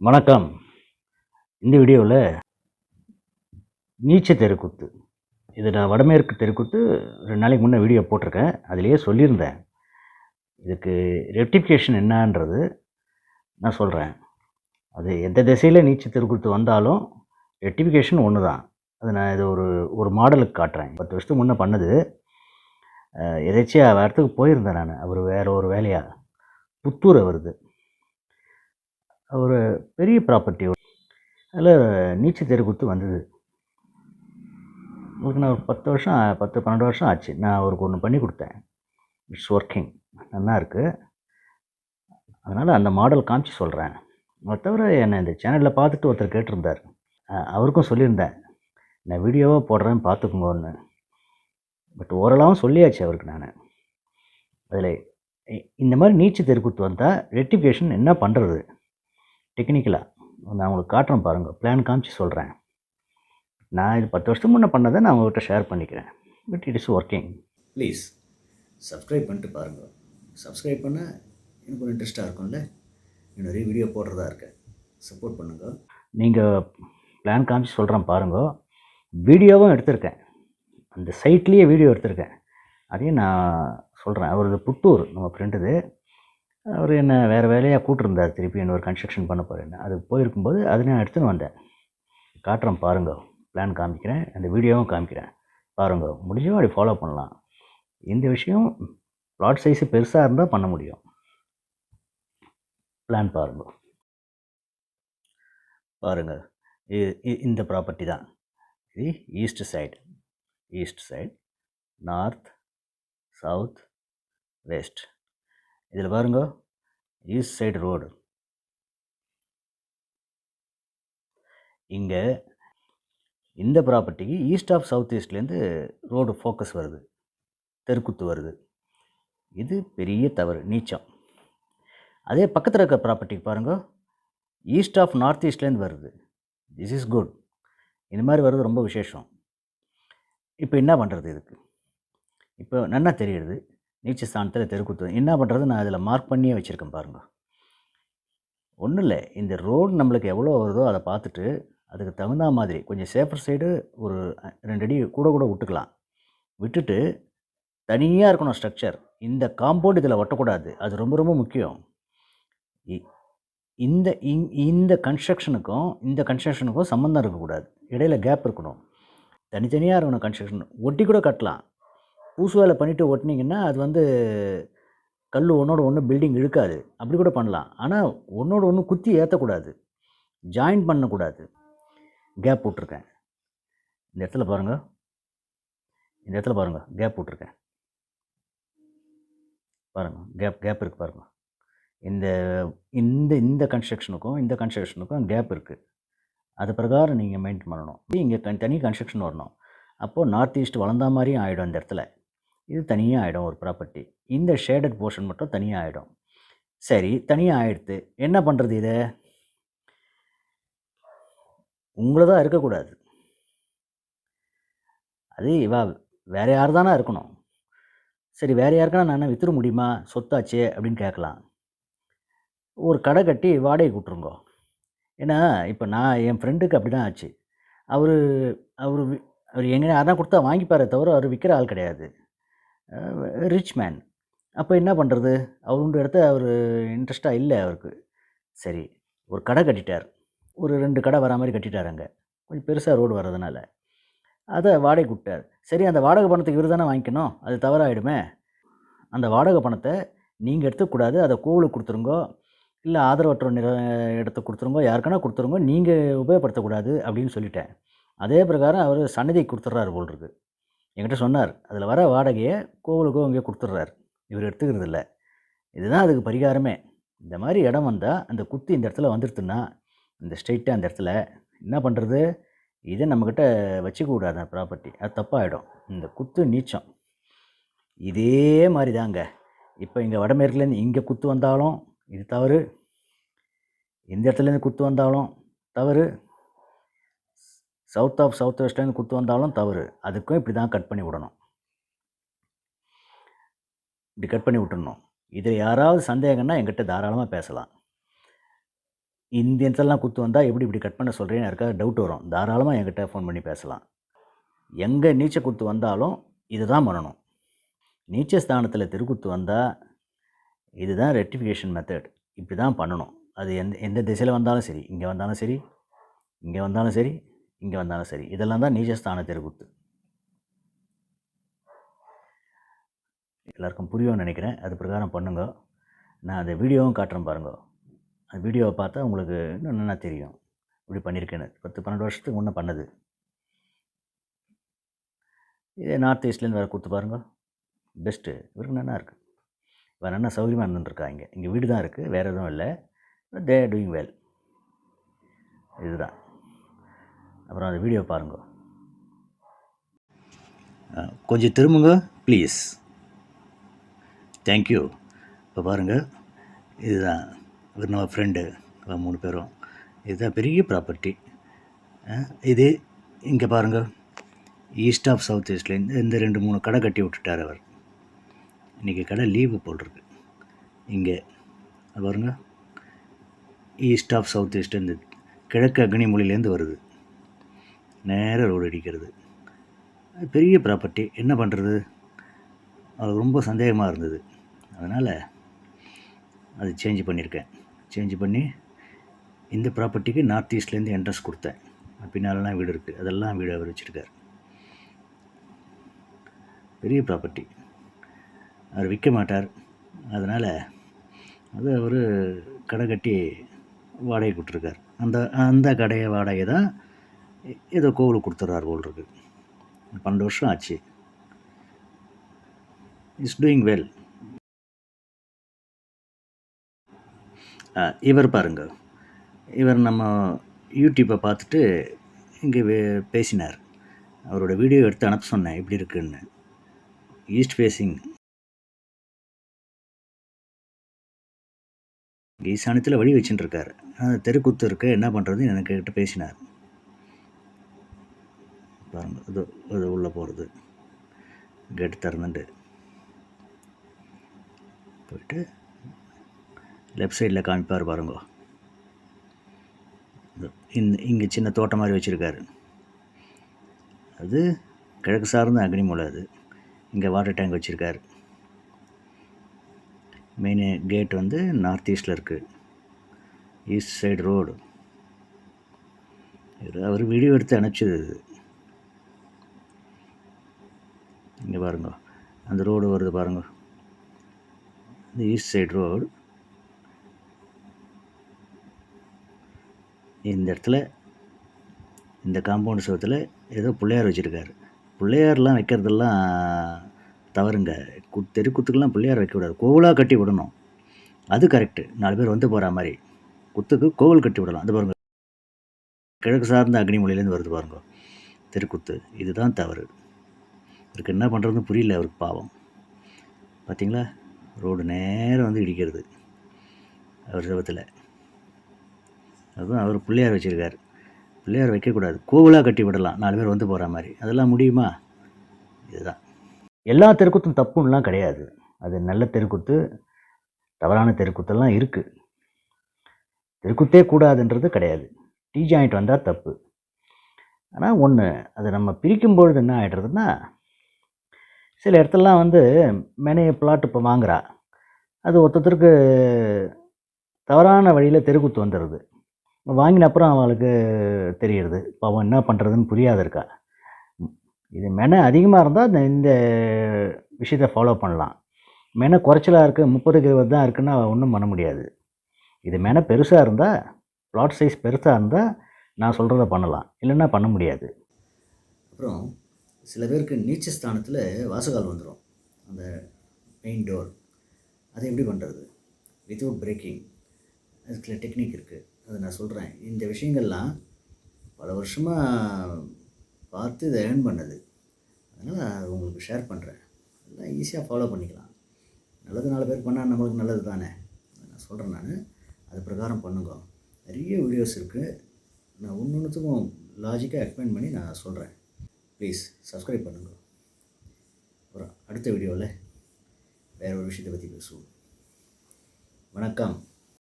வணக்கம். இந்த வீடியோவில் நீச்ச தெருக்கூத்து. இது நான் வடமேற்கு தெருக்கூத்து ரெண்டு நாளைக்கு முன்னே வீடியோ போட்டிருக்கேன். அதிலேயே சொல்லியிருந்தேன். இதுக்கு ரெக்டிஃபிகேஷன் என்னன்றது நான் சொல்கிறேன் அது எந்த திசையில் நீச்ச தெருக்கூத்து வந்தாலும் ரெக்டிஃபிகேஷன் ஒன்று தான் அது நான் இது ஒரு ஒரு மாடலுக்கு காட்டுறேன். பத்து வருஷத்துக்கு முன்னே பண்ணது. அஹ், வேறு இடத்துக்கு போயிருந்தேன் நான். அவர் வேறு ஒரு வேலையாக புத்தூரை வருது ஒரு பெரிய ப்ராப்பர்ட்டி அதில் நீச்சல் தெருக்கூத்து வந்தது. உங்களுக்கு நான் ஒரு பத்து வருஷம் பத்து பன்னெண்டு வருஷம் ஆச்சு. நான் அவருக்கு ஒன்று பண்ணி கொடுத்தேன். இட்ஸ் ஒர்க்கிங் நல்லா இருக்குது அதனால் அந்த மாடல் காமிச்சு சொல்கிறேன் அதை தவிர என்னை இந்த சேனலில் பார்த்துட்டு ஒருத்தர் கேட்டிருந்தார். அவருக்கும் சொல்லியிருந்தேன். நான் வீடியோவாக போடுறேன் பார்த்துக்குங்கன்னு. பட் ஓரளவும் சொல்லியாச்சு அவருக்கு நான். அதில் இந்த மாதிரி நீச்சல் தெருக்கூத்து வந்தால் ரெட்டிஃபிகேஷன் என்ன பண்ணுறது டெக்னிக்கலாக நான் உங்களுக்கு காட்டுறேன் பாருங்கள் பிளான் காமிச்சு சொல்கிறேன் நான் இது பத்து வருஷத்துக்கு முன்னே பண்ணதை நான் உங்கள்கிட்ட ஷேர் பண்ணிக்கிறேன். But it is working please subscribe பண்ணிட்டு பாருங்கள் சப்ஸ்கிரைப் பண்ண எனக்கு ஒரு இன்ட்ரெஸ்ட்டாக இருக்கும்ல? நிறைய வீடியோ போடுறதா இருக்கேன் சப்போர்ட் பண்ணுங்கள் நீங்கள் பிளான் காமிச்சு சொல்கிறேன் பாருங்கள் வீடியோவும் எடுத்திருக்கேன். அந்த சைட்லேயே வீடியோ எடுத்திருக்கேன். அதையும் நான் சொல்கிறேன் அவரது புத்தூர் நம்ம ஃப்ரெண்டுது அவர் என்ன வேறு வேலையாக கூட்டிருந்தார் திருப்பி இன்னொரு கன்ஸ்ட்ரக்ஷன் பண்ண போகிறேன்னு அது போயிருக்கும்போது அதை நான் எடுத்துன்னு வந்தேன். காட்டுறேன் பாருங்க. பிளான் காமிக்கிறேன். அந்த வீடியோவும் காமிக்கிறேன். பாருங்க. முடிஞ்சும் அப்படி ஃபாலோ பண்ணலாம். இந்த விஷயம் ப்ளாட் சைஸு பெருசாக இருந்தால் பண்ண முடியும். பிளான் பாருங்க. பாருங்க. இ- இந்த ப்ராப்பர்ட்டி தான். இது east side east side north south west இதில் பாருங்க ஈஸ்ட் சைடு ரோடு இங்கே இந்த ப்ராப்பர்ட்டிக்கு ஈஸ்ட் ஆஃப் சவுத் ஈஸ்ட்லேருந்து ரோடு ஃபோக்கஸ் வருது. தெருக்குத்து வருது. இது பெரிய தவறு நீச்சம். அதே பக்கத்தில் இருக்க ப்ராப்பர்ட்டிக்கு பாருங்க ஈஸ்ட் ஆஃப் நார்த் ஈஸ்ட்லேருந்து வருது. திஸ் இஸ் குட் இந்த மாதிரி வருது ரொம்ப விசேஷம். இப்போ என்ன பண்ணுறது இதுக்கு? இப்போ நல்லா தெரியுது. நீச்ச ஸ்தானத்தில் தெருக்குத்து என்ன பண்ணுறது நான் அதில் மார்க் பண்ணியே வச்சுருக்கேன் பாருங்கள் ஒன்றும் இல்லை. இந்த ரோடு நம்மளுக்கு எவ்வளோ வருதோ அதை பார்த்துட்டு அதுக்கு தகுந்த மாதிரி கொஞ்சம் சேஃபர் சைடு ஒரு ரெண்டு அடி கூட கூட விட்டுக்கலாம். விட்டுட்டு தனியாக இருக்கணும் ஸ்ட்ரக்சர் இந்த காம்பவுண்ட் இதில் ஒட்டக்கூடாது. அது ரொம்ப ரொம்ப முக்கியம். இ- இந்த இந்த கன்ஸ்ட்ரக்ஷனுக்கும் இந்த கன்ஸ்ட்ரக்ஷனுக்கும் சம்மந்தம் இருக்கக்கூடாது. இடையில கேப் இருக்கணும். தனித்தனியாக இருக்கணும் கன்ஸ்ட்ரக்ஷன் ஒட்டி கூட கட்டலாம். பூசு வேலை பண்ணிவிட்டு ஒட்டினீங்கன்னா அது வந்து கல் ஒன்றோட ஒன்று பில்டிங் இழுக்காது. அப்படி கூட பண்ணலாம். ஆனால் ஒன்றோட ஒன்று குத்தி ஏற்றக்கூடாது ஜாயின் பண்ணக்கூடாது. கேப் விட்ருக்கேன் இந்த இடத்துல பாருங்கள் இந்த இடத்துல பாருங்கள் கேப் போட்டிருக்கேன். பாருங்கள் கேப் கேப் இருக்குது பாருங்கள் இந்த இந்த இந்த கன்ஸ்ட்ரக்ஷனுக்கும் இந்த கன்ஸ்ட்ரக்ஷனுக்கும் கேப் இருக்குது அது பிரகாரம் நீங்கள் மெயின்டைன் பண்ணணும். இங்கே கன் தனி கன்ஸ்ட்ரக்ஷன் வரணும். அப்போது நார்த் ஈஸ்ட் வளர்ந்தா மாதிரியும் ஆகிடும் இந்த இடத்துல. இது தனியாக ஆகிடும் ஒரு ப்ராப்பர்ட்டி இந்த ஷேடட் போர்ஷன் மட்டும் தனியாக ஆகிடும் சரி தனியாக ஆகிடுத்து என்ன பண்ணுறது இதை? உங்களை தான் இருக்கக்கூடாது. அது இவா வேறு யார் தானே இருக்கணும்? சரி வேறு யாருக்கான நான் என்ன வித்துற முடியுமா? சொத்தாச்சே? அப்படின்னு கேட்கலாம். ஒரு கடை கட்டி வாடகை விட்ருங்கோ ஏன்னா இப்போ நான் என் ஃப்ரெண்டுக்கு அப்படி தான் ஆச்சு. அவர் அவர் அவர் எங்கே யாருன்னா கொடுத்தா வாங்கிப்பாரே தவிர அவர் விற்கிற ஆள் கிடையாது. ரிச் மேன் அப்போ என்ன பண்ணுறது அவருன்ற இடத்த அவர் இன்ட்ரெஸ்ட்டாக இல்லை அவருக்கு. சரி ஒரு கடை கட்டிட்டார். ஒரு ரெண்டு கடை வரா மாதிரி கட்டிட்டார் அங்கே. கொஞ்சம் பெருசாக ரோடு வர்றதுனால. அதை வாடகை விட்டார் சரி அந்த வாடகை பணத்துக்கு இவர் தானே வாங்கிக்கணும்? அது தவறாயிடுமே. அந்த வாடகை பணத்தை நீங்கள் எடுத்துக்கூடாது அதை கோவிலுக்கு கொடுத்துருங்கோ இல்லை ஆதரவற்ற நிற இடத்துக்கு கொடுத்துருங்கோ யாருக்கானா கொடுத்துருங்கோ நீங்கள் உபயோகப்படுத்தக்கூடாது அப்படின்னு சொல்லிட்டேன். அதே பிரகாரம் அவர் சன்னதிக்கு கொடுத்துட்றாரு போல் இருக்குது என்கிட்ட சொன்னார். அதில் வர வாடகையை கோவிலுக்கோ இங்கே கொடுத்துட்றாரு. இவர் எடுத்துக்கிறது இல்லை இதுதான் அதுக்கு பரிகாரமே. இந்த மாதிரி இடம் வந்தால் அந்த குத்து இந்த இடத்துல வந்துடுதுன்னா இந்த ஸ்ட்ரெயிட்டாக அந்த இடத்துல என்ன பண்ணுறது இதை நம்மக்கிட்ட வச்சுக்கூடாது அந்த ப்ராப்பர்ட்டி. அது தப்பாகிடும் இந்த குத்து நீச்சம். இதே மாதிரி தாங்க இப்போ இங்கே வடமேற்குலேருந்து இங்கே குத்து வந்தாலும் இது தவறு. இந்த இடத்துலேருந்து குத்து வந்தாலும் தவறு. சவுத் ஆஃப் சவுத் வெஸ்ட்லேருந்து குத்து வந்தாலும் தவறு. அதுக்கும் இப்படி தான் கட் பண்ணி விடணும். இப்படி கட் பண்ணி விட்டுடணும் இதில் யாராவது சந்தேகம்னா என்கிட்ட தாராளமாக பேசலாம். இந்தியன்ஸெல்லாம் குத்து வந்தால் எப்படி இப்படி கட் பண்ண சொல்கிறேன்னு யாருக்காவது டவுட் வரும். தாராளமாக என்கிட்ட ஃபோன் பண்ணி பேசலாம். எங்கே நீச்ச குத்து வந்தாலும் இதுதான் பண்ணணும். நீச்ச ஸ்தானத்தில் தெருக்குத்து வந்தால் இதுதான் ரெட்டிஃபிகேஷன் மெத்தட் இப்படி தான் பண்ணணும். அது எந்த எந்த திசையில் வந்தாலும் சரி. இங்கே வந்தாலும் சரி. இங்கே வந்தாலும் சரி. இங்கே வந்தாலும் சரி. இதெல்லாம் தான் நீச்சஸ்தான தெருக்கூத்து. எல்லாருக்கும் புரியும்னு நினைக்கிறேன். அது பிரகாரம் பண்ணுங்க. நான் அந்த வீடியோவும் காட்டுறேன் பாருங்க. அந்த வீடியோவை பார்த்தா உங்களுக்கு இன்னும் நல்லா தெரியும். இப்படி பண்ணியிருக்கேன்னு. பத்து பன்னெண்டு வருஷத்துக்கு முன்னே பண்ணது. இதே நார்த் ஈஸ்ட்லேருந்து வேறு கொடுத்து பாருங்க. பெஸ்ட்டு இவருக்கு நல்லா இருக்குது வேறு என்ன சௌகரியமாக இருந்துட்டுருக்கா இங்கே. இங்கே வீடு தான் இருக்குது வேறு எதுவும் இல்லை. தே டூயிங் வெல் இதுதான். அப்புறம் அந்த வீடியோ பாருங்க. கொஞ்சம் திரும்புங்க ப்ளீஸ் தேங்க்யூ இப்போ பாருங்கள் இதுதான். இவர் நம்ம ஃப்ரெண்டு மூணு பேரும். இதுதான் பெரிய ப்ராப்பர்ட்டி இது இங்கே பாருங்கள் ஈஸ்ட் ஆஃப் சவுத் ஈஸ்ட்லேருந்து இந்த ரெண்டு மூணு கடை கட்டி விட்டுட்டார் அவர். இன்றைக்கி கடை லீவு போட்டிருக்கு. இங்கே. பாருங்கள் பாருங்க. ஈஸ்ட் ஆஃப் சவுத் ஈஸ்ட் இந்த கிழக்கு அக்னிமொழியிலேருந்து வருது. நேராக ரோடு அடிக்கிறது அது பெரிய ப்ராப்பர்ட்டி என்ன பண்ணுறது அவருக்கு ரொம்ப சந்தேகமாக இருந்தது. அதனால் அது சேஞ்ச் பண்ணியிருக்கேன். சேஞ்ச் பண்ணி இந்த ப்ராப்பர்ட்டிக்கு நார்த் ஈஸ்ட்லேருந்து என்ட்ரன்ஸ் கொடுத்தேன். பின்னாலெலாம் வீடு இருக்குது அதெல்லாம் வீடு அவர் வச்சுருக்கார். பெரிய ப்ராப்பர்ட்டி அவர் விற்க மாட்டார். அதனால் அது அவர் கடை கட்டி வாடகை கொடுத்துருக்கார். அந்த அந்த கடையை வாடகை தான் ஏதோ கோவில் கொடுத்துட்றாரு போல் இருக்கு. பன்னெண்டு வருஷம் ஆச்சு. இஸ் டூயிங் வெல் இவர் பாருங்க. இவர் நம்ம யூடியூப்பை பார்த்துட்டு இங்கே பேசினார். அவரோட வீடியோ எடுத்து அனுப்ப சொன்னேன் இப்படி இருக்குன்னு. ஈஸ்ட் ஃபேஸிங் ஈசானத்தில் வழி வச்சுட்டுருக்கார் தெருக்குத்து இருக்க என்ன பண்ணுறதுன்னு எனக்கு கிட்ட பேசினார். பாருங்க இது இது உள்ளே போகிறது கேட்டு திறந்துட்டு. போயிட்டு லெஃப்ட் சைடில் காமிப்பார் பாருங்க. இந்த இங்கே சின்ன தோட்டம் மாதிரி வச்சுருக்காரு. அது கிழக்கு சார்ந்த அக்னிமூலை அது. இங்கே வாட்டர் டேங்க் வச்சுருக்காரு. மெயின் கேட் வந்து நார்த் ஈஸ்டில் இருக்குது ஈஸ்ட் சைடு ரோடு இது அவர் வீடியோ எடுத்து அனுப்பிச்சது இது இங்கே பாருங்க. அந்த ரோடு வருது பாருங்க. இந்த ஈஸ்ட் சைடு ரோடு இந்த இடத்துல இந்த காம்பவுண்ட் சுவத்தில் ஏதோ பிள்ளையார் வச்சுருக்காரு. பிள்ளையார்லாம் வைக்கிறதெல்லாம் தவறுங்க. கு தெருக்குத்துக்கெல்லாம் பிள்ளையார் வைக்கக்கூடாது. கோவிலாக கட்டி விடணும். அது கரெக்டு நாலு பேர் வந்து போகிற மாதிரி. குத்துக்கு கோவில் கட்டி விடலாம். அது பாருங்கள் கிழக்கு சார்ந்த அக்னிமொழியிலேருந்து வருது பாருங்க. தெருக்குத்து இதுதான் தவறு. அதுக்கு என்ன பண்ணுறதுன்னு புரியல அவருக்கு பாவம். பார்த்தீங்களா ரோடு நேரம் வந்து இடிக்கிறது. அவர் சிவத்தில். அதுவும் அவர் பிள்ளையார் வச்சுருக்கார். பிள்ளையார் வைக்கக்கூடாது கோவிலாக கட்டி விடலாம். நாலு பேர் வந்து போகிற மாதிரி. அதெல்லாம் முடியுமா? இதுதான். எல்லா தெருக்குத்தும் தப்புன்னெலாம் கிடையாது. அது நல்ல தெருக்குத்து தவறான தெருக்குத்தெல்லாம் இருக்குது தெருக்குத்தே கூடாதுன்றது கிடையாது. டீ ஜாயிண்ட் வந்தால் தப்பு. ஆனால் ஒன்று அதை நம்ம பிரிக்கும் பொழுது என்ன ஆகிடுறதுன்னா சில இடத்துலலாம் வந்து மெனைய பிளாட் இப்போ வாங்குறா. அது ஒருத்தருக்கு தவறான வழியில் தெருக்குத்து வந்துடுது வாங்கின அப்புறம் அவளுக்கு தெரியுது. இப்போ அவன் என்ன பண்ணுறதுன்னு புரியாத இருக்கா. இது மெனை அதிகமாக இருந்தால் இந்த இந்த விஷயத்தை ஃபாலோ பண்ணலாம். மெனை குறைச்சலாக இருக்குது முப்பதுக்கு இருபது தான் அவள் ஒன்றும் பண்ண முடியாது. இது மெனை பெருசாக இருந்தால் பிளாட் சைஸ் பெருசாக இருந்தால் நான் சொல்கிறத பண்ணலாம். இல்லைன்னா பண்ண முடியாது. அப்புறம் சில பேருக்கு நீச்ச ஸ்தானத்தில் வாசகால் வந்துடும் அந்த மெயின் டோர் அதை எப்படி பண்ணுறது வித்தவுட் பிரேக்கிங் அதுக்குள்ள டெக்னிக் இருக்குது அதை நான் சொல்கிறேன் இந்த விஷயங்கள்லாம் பல வருஷமாக பார்த்து இதை ஏர்ன் பண்ணது. அதனால் உங்களுக்கு ஷேர் பண்ணுறேன் எல்லாம் ஈஸியாக ஃபாலோ பண்ணிக்கலாம். நல்லது நாலு பேர் பண்ணால் நம்மளுக்கு நல்லது தானே? அதை நான் சொல்கிறேன் நான். அது பிரகாரம் பண்ணுங்க. நிறைய வீடியோஸ் இருக்குது நான் ஒன்று ஒன்றுத்துக்கும் லாஜிக்காக எக்ஸ்பிளைன் பண்ணி நான் சொல்கிறேன் ப்ளீஸ் சப்ஸ்கிரைப் பண்ணுங்க. அப்புறம் அடுத்த வீடியோவில் வேற ஒரு விஷயத்தை பற்றி பேசுவோம். வணக்கம்.